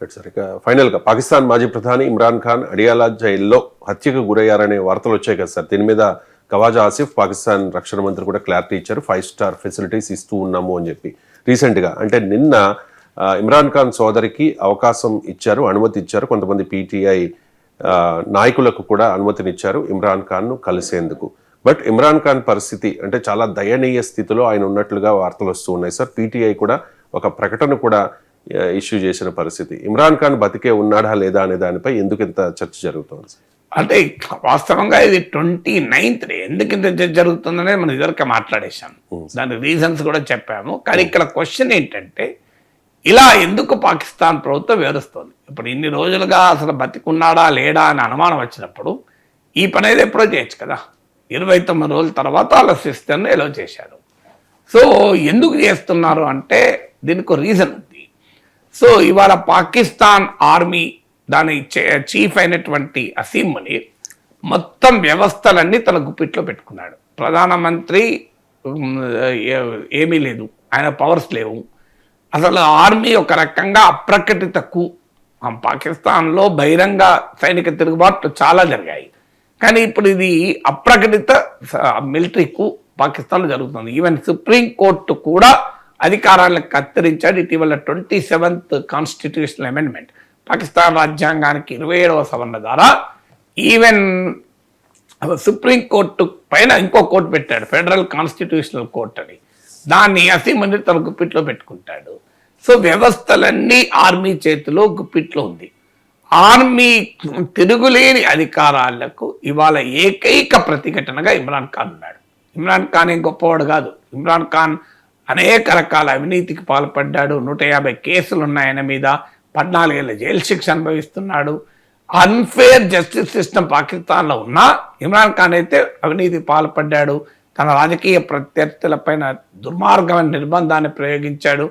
Right sir ఇక పాకిస్తాన్ మాజీ ప్రధాని ఇమ్రాన్ ఖాన్ అడియాలా జైల్లో హత్యకు గురయ్యారనే వార్తలు వచ్చాయి కదా సార్. దీని మీద కవాజా ఆసిఫ్ పాకిస్తాన్ రక్షణ మంత్రి కూడా క్లారిటీ ఇచ్చారు. ఫైవ్ స్టార్ ఫెసిలిటీస్ ఇస్తూ ఉన్నాము అని చెప్పి. రీసెంట్గా అంటే నిన్న ఇమ్రాన్ ఖాన్ సోదరికి అవకాశం ఇచ్చారు అనుమతి ఇచ్చారు. కొంతమంది పీటీఐ నాయకులకు కూడా అనుమతినిచ్చారు ఇమ్రాన్ ఖాన్ను కలిసేందుకు. బట్ ఇమ్రాన్ ఖాన్ పరిస్థితి అంటే చాలా దయనీయ స్థితిలో ఆయన ఉన్నట్లుగా వార్తలు వస్తూ ఉన్నాయి సార్. పీటీఐ కూడా ఒక ప్రకటన కూడా ఇష్యూ చేసిన పరిస్థితి. ఇమ్రాన్ ఖాన్ బతికే ఉన్నాడా లేదా అనే దానిపై ఎందుకు ఇంత చర్చ జరుగుతోంది? అంటే వాస్తవంగా ఇది ట్వంటీ నైన్త్ ఎందుకు ఇంత చర్చ జరుగుతుందనేది మనం ఇదివరకు మాట్లాడేశాం. దాని రీజన్స్ కూడా చెప్పాము. కానీ ఇక్కడ క్వశ్చన్ ఏంటంటే ఇలా ఎందుకు పాకిస్తాన్ ప్రభుత్వం వివరిస్తోంది ఇప్పుడు ఇన్ని రోజులుగా అసలు బతికున్నాడా లేడా అని అనుమానం వచ్చినప్పుడు ఈ పని అయితే ఎప్పుడో చేయొచ్చు కదా. ఇరవై తొమ్మిది రోజుల తర్వాత వాళ్ళ సిస్టర్ని ఎలో చేశారు? సో ఎందుకు చేస్తున్నారు అంటే దీనికి రీజన్ ఉంది. సో ఇవాళ పాకిస్తాన్ ఆర్మీ దాని చీఫ్ అయినటువంటి అసీమ్ అని మొత్తం వ్యవస్థలన్నీ తన గుప్పిట్లో పెట్టుకున్నాడు. ప్రధానమంత్రి ఏమీ లేదు. ఆయన పవర్స్ లేవు. అసలు ఆర్మీ ఒక రకంగా అప్రకటిత కు. పాకిస్తాన్లో బహిరంగ సైనిక తిరుగుబాట్లు చాలా జరిగాయి. కానీ ఇప్పుడు ఇది అప్రకటిత మిలిటరీ కు పాకిస్తాన్లో జరుగుతుంది. ఈవెన్ సుప్రీం కోర్టు కూడా అధికారాలను కత్తిరించాడు. ఇటీవల twenty seventh constitutional amendment. Pakistan రాజ్యాంగానికి ఇరవై ఏడవ సవరణ ద్వారా ఈవెన్ సుప్రీం కోర్టు పైన ఇంకో కోర్టు పెట్టాడు. ఫెడరల్ కాన్స్టిట్యూషనల్ కోర్ట్ అని. దాన్ని అసీమని తన గుప్పిట్లో పెట్టుకుంటాడు. సో వ్యవస్థలన్నీ ఆర్మీ చేతిలో గుప్పిట్లో ఉంది. ఆర్మీ తిరుగులేని అధికారాలకు ఇవాళ ఏకైక ప్రతిఘటనగా ఇమ్రాన్ ఖాన్ ఉన్నాడు. ఇమ్రాన్ ఖాన్ ఏం గొప్పవాడు కాదు. ఇమ్రాన్ ఖాన్ అనేక రకాల అవినీతికి పాల్పడ్డాడు. నూట యాభై కేసులు ఉన్నాయి ఆయన మీద పద్నాలుగేళ్ళ జైలు శిక్ష అనుభవిస్తున్నాడు. అన్ఫేర్ జస్టిస్ సిస్టమ్ పాకిస్తాన్లో ఉన్నా ఇమ్రాన్ ఖాన్ అయితే అవినీతికి పాల్పడ్డాడు. తన రాజకీయ ప్రత్యర్థులపైన దుర్మార్గమైన నిర్బంధాన్ని ప్రయోగించాడు.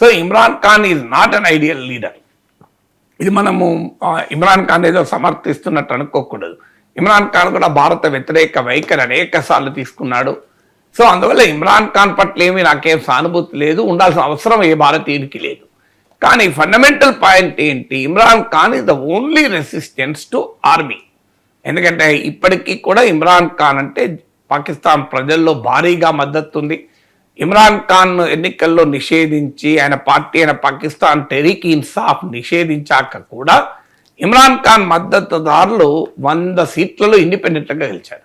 So Imran Khan is not an ideal leader ఇది మనము ఇమ్రాన్ ఖాన్ ఏదో సమర్థిస్తున్నట్టు అనుకోకూడదు. ఇమ్రాన్ ఖాన్ కూడా భారత వ్యతిరేక వైఖరి అనేక సార్లు తీసుకున్నాడు. సో అందువల్ల ఇమ్రాన్ ఖాన్ పట్ల ఏమీ నాకేం సానుభూతి లేదు. ఉండాల్సిన అవసరం ఏ భారతీయుడికి లేదు. కానీ ఫండమెంటల్ పాయింట్ ఏంటి? Imran Khan is the only resistance to army ఎందుకంటే ఇప్పటికీ కూడా ఇమ్రాన్ ఖాన్ అంటే పాకిస్తాన్ ప్రజల్లో భారీగా మద్దతు ఉంది ఇమ్రాన్ ఖాన్ ఎన్నికల్లో నిషేధించి ఆయన పార్టీ అయిన పాకిస్తాన్ టెరీక్ ఇన్సాఫ్ నిషేధించాక కూడా ఇమ్రాన్ ఖాన్ మద్దతుదారులు వంద సీట్లలో ఇండిపెండెంట్గా గెలిచారు.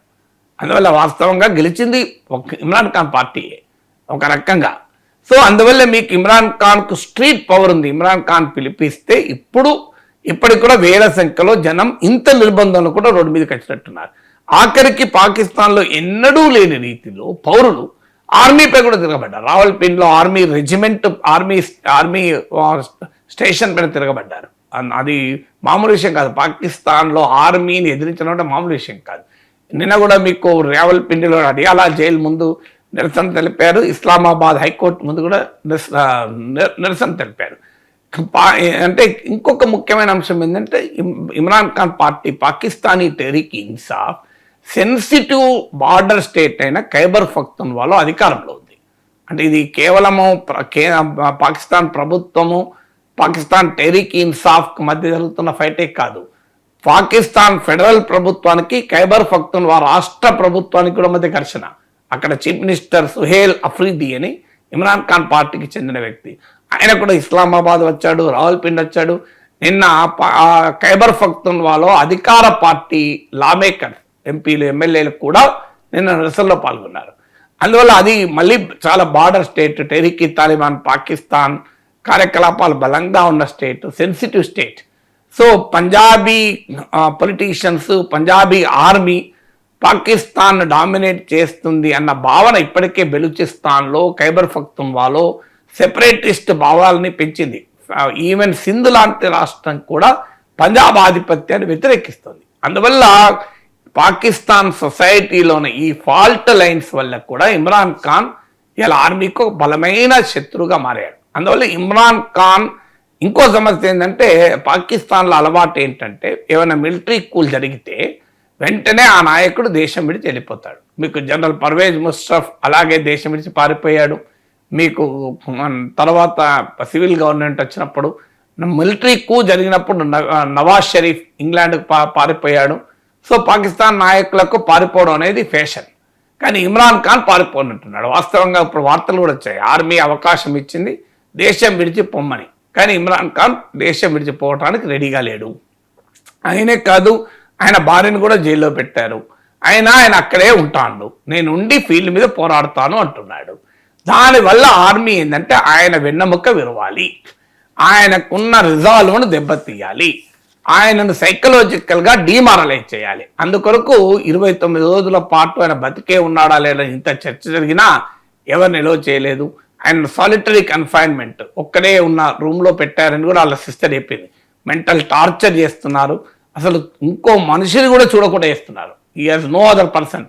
అందువల్ల వాస్తవంగా గెలిచింది ఒక ఇమ్రాన్ ఖాన్ పార్టీయే ఒక రకంగా. సో అందువల్ల మీకు ఇమ్రాన్ ఖాన్కు స్ట్రీట్ పవర్ ఉంది. ఇమ్రాన్ ఖాన్ పిలిపిస్తే ఇప్పుడు ఇప్పటికి కూడా వేల సంఖ్యలో జనం ఇంత నిర్బంధంలో కూడా రోడ్డు మీదకి వచ్చినట్టున్నారు. ఆఖరికి పాకిస్తాన్లో ఎన్నడూ లేని రీతిలో పౌరులు ఆర్మీపై కూడా తిరగబడ్డారు. రావల్పిండిలో army regiment army army station పైన తిరగబడ్డారు. అది మామూలు విషయం కాదు. పాకిస్తాన్లో ఆర్మీని ఎదిరించడం అంటే మామూలు విషయం కాదు. నిన్న కూడా మీకు రావల్పిండిలో అడియాలా జైలు ముందు నిరసన తెలిపారు. ఇస్లామాబాద్ హైకోర్టు ముందు కూడా నిరసన తెలిపారు. పా- అంటే ఇంకొక ముఖ్యమైన అంశం ఏంటంటే Imran Khan party Pakistani Tehreek Insaf sensitive border state అయిన ఖైబర్ పఖ్తూన్వాలో అధికారంలో ఉంది. అంటే ఇది కేవలము ప్ర- కే- పాకిస్తాన్ ప్రభుత్వము పాకిస్తాన్ టెరిక్ ఇన్సాఫ్ మధ్య జరుగుతున్న ఫైటే కాదు. పాకిస్తాన్ ఫెడరల్ ప్రభుత్వానికి ఖైబర్ పఖ్తూన్వా రాష్ట్ర ప్రభుత్వానికి కూడా మధ్య ఘర్షణ. అక్కడ చీఫ్ మినిస్టర్ సుహేల్ అఫ్రీది అని ఇమ్రాన్ ఖాన్ పార్టీకి చెందిన వ్యక్తి. ఆయన కూడా ఇస్లామాబాద్ వచ్చాడు రావల్పిండి వచ్చాడు. నిన్న ప- ఆ ఖైబర్ అధికార పార్టీ లామేకర్ ఎంపీలు ఎమ్మెల్యేలు కూడా నిన్న నిరసనలో పాల్గొన్నారు. అందువల్ల అది మళ్ళీ చాలా బార్డర్ స్టేట్. టెరికి తాలిబాన్ పాకిస్తాన్ కార్యకలాపాలు బలంగా ఉన్న state sensitive state. So Punjabi politicians Punjabi army Pakistan dominate చేస్తుంది అన్న భావన ఇప్పటికే బెలూచిస్తాన్లో ఖైబర్ ఫక్తుంబాలో సెపరేటిస్ట్ భావాలని పెంచింది. ఈవెన్ సింధు లాంటి రాష్ట్రం కూడా పంజాబ్ ఆధిపత్యాన్ని వ్యతిరేకిస్తుంది. అందువల్ల పాకిస్తాన్ సొసైటీలోని ఈ ఫాల్ట్ లైన్స్ వల్ల కూడా ఇమ్రాన్ ఖాన్ ఇలా ఆర్మీకి ఒక బలమైన శత్రువుగా మారాడు. అందువల్ల ఇమ్రాన్ ఖాన్ ఇంకో సమస్య ఏంటంటే పాకిస్తాన్లో అలవాటు ఏంటంటే ఏమైనా మిలిటరీ కూల్ జరిగితే వెంటనే ఆ నాయకుడు దేశం విడిచి వెళ్ళిపోతాడు. మీకు జనరల్ పర్వేజ్ ముషరఫ్ అలాగే దేశం విడిచి పారిపోయాడు. మీకు తర్వాత సివిల్ గవర్నమెంట్ వచ్చినప్పుడు మిలిటరీ కూ జరిగినప్పుడు న- నవాజ్ షరీఫ్ ఇంగ్లాండ్కు పా పారిపోయాడు. సో పాకిస్తాన్ నాయకులకు పారిపోవడం అనేది ఫ్యాషన్. కానీ ఇమ్రాన్ ఖాన్ పారిపోనుంటున్నాడు. వాస్తవంగా ఇప్పుడు వార్తలు కూడా వచ్చాయి. ఆర్మీ అవకాశం ఇచ్చింది. దేశం విడిచి పొమ్మని. కానీ ఇమ్రాన్ ఖాన్ దేశం విడిచిపోవడానికి రెడీగా లేడు. ఆయనే కాదు ఆయన భార్యను కూడా జైల్లో పెట్టారు. ఆయన ఆయన అక్కడే ఉంటాడు. నేను ఉండి ఫీల్డ్ మీద పోరాడతాను అంటున్నాడు. దానివల్ల ఆర్మీ ఏంటంటే ఆయన వెన్నెముక విరవాలి. ఆయనకున్న రిజాల్వ్ను దెబ్బతీయాలి. ఆయనను సైకలాజికల్గా డీమారలైజ్ చేయాలి. అందుకొరకు ఇరవై తొమ్మిది రోజుల పాటు ఆయన బతికే ఉన్నాడా లేదా ఇంత చర్చ జరిగినా ఎవరు నిలవ చేయలేదు. ఆయన సాలిటరీ కన్ఫైన్మెంట్ ఒక్కడే ఉన్న రూమ్లో పెట్టారని కూడా వాళ్ళ సిస్టర్ చెప్పింది. మెంటల్ టార్చర్ చేస్తున్నారు. అసలు ఇంకో మనిషిని కూడా చూడకుండా చేస్తున్నారు. ఈ హాజ్ నో అదర్ పర్సన్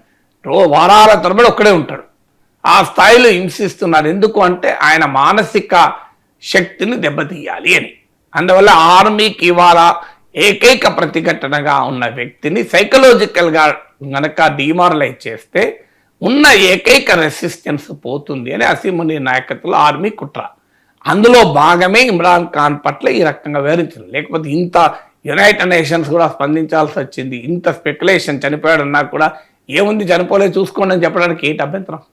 రో వారాల తరబడి ఒక్కడే ఉంటాడు. ఆ స్థాయిలో హింసిస్తున్నారు. ఎందుకు అంటే ఆయన మానసిక శక్తిని దెబ్బతీయాలి అని. అందువల్ల ఆర్మీకి ఇవాళ ఏకైక ప్రతిఘటనగా ఉన్న వ్యక్తిని సైకలాజికల్గా గనక డిమారలైజ్ చేస్తే ఉన్న ఏకైక రెసిస్టెన్స్ పోతుంది అని అసీముని నాయకత్వంలో ఆర్మీ కుట్ర. అందులో భాగమే ఇమ్రాన్ ఖాన్ పట్ల ఈ రకంగా వివరించింది లేకపోతే ఇంత యునైటెడ్ నేషన్స్ కూడా స్పందించాల్సి వచ్చింది. ఇంత స్పెక్యులేషన్ చనిపోయాడన్నా కూడా ఏముంది చనిపోలేదు చూసుకోండి అని చెప్పడానికి ఏంటి అభ్యంతరం?